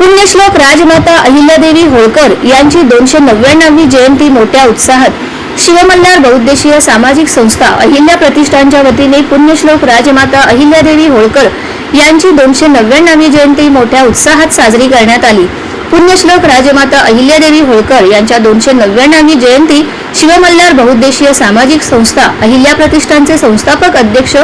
पुण्यश्लोक राजमाता अहिल्यादेवी होळकर यांची दोनशे नव्याण्णवी जयंती मोठ्या उत्साहात. शिवमल्हार बहुद्देशीय सामाजिक संस्था अहिल्या प्रतिष्ठानच्या वतीने पुण्यश्लोक राजमाता अहिल्यादेवी होळकर यांची दोनशे नव्याण्णवी जयंती मोठ्या उत्साहात साजरी करण्यात आली. पुण्यश्लोक राजमाता अहिल्यादेवी होळकर यांच्या दोनशे नव्याण्णवी जयंती शिवमल्हार बहुउद्देशीय सामाजिक संस्था अहिल्या प्रतिष्ठानचे संस्थापक अध्यक्ष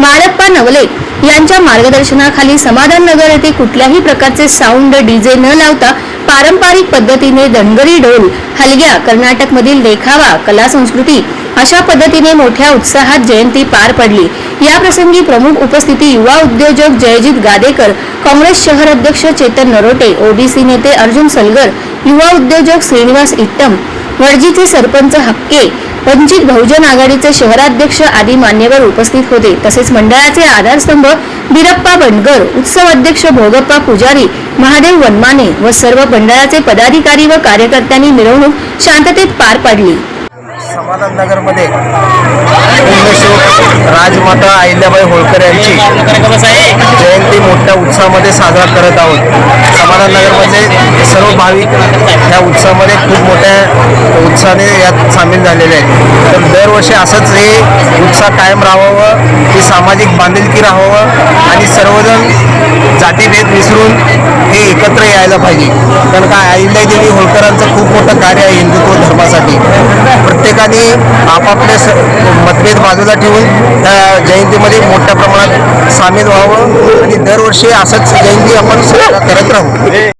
मारप्पा नवले यांच्या मार्गदर्शनाखाली समाधान नगर येथे कुठल्याही प्रकारचे साऊंड डीजे न लावता पारंपरिक पद्धतीने दणगरी ढोल हलग्या कर्नाटकमधील देखावा कला संस्कृती अशा पद्धतीने मोठ्या उत्साहात जयंती पार पडली. या प्रसंगी प्रमुख उपस्थिती युवा उद्योजक जयजित गादेकर काँग्रेस शहर अध्यक्ष चेतन नरोटे ओबीसी नेते अर्जुन सलगर युवा उद्योजक श्रीनिवास इट्टम वडजीचे सरपंच हक्के वंचित बहुजन आघाडीचे शहराध्यक्ष आदी मान्यवर उपस्थित होते. तसेच मंडळाचे आधारस्तंभ बिरप्पा बंडगर उत्सव अध्यक्ष भोगप्पा पुजारी महादेव वनमाने व सर्व मंडळाचे पदाधिकारी व कार्यकर्त्यांनी मिरवणूक शांततेत पार पाडली. समाधाननगरमध्ये राजमाता अहिल्याबाई होळकर यांची जयंती मोठ्या उत्साहामध्ये साजरा करत आहोत. समाधान सर्व भाविक या उत्सवामध्ये खूप मोठ्या उत्साहाने यात सामील झालेले आहेत. तर दरवर्षी असंच हे उत्साह कायम राहावं ही सामाजिक बांधिलकी राहावं आणि सर्वजण जातीभेद विसरून हे एकत्र यायला पाहिजे. कारण काय अहिल्यादेवी होळकरांचं खूप मोठं कार्य आहे हिंदुत्व धर्मासाठी. प्रत्येकाने आपापले स मतभेद बाजूला ठेवून त्या जयंतीमध्ये मोठ्या प्रमाणात सामील व्हावं आणि दरवर्षी असंच जयंती आपण साजरा करत राहू.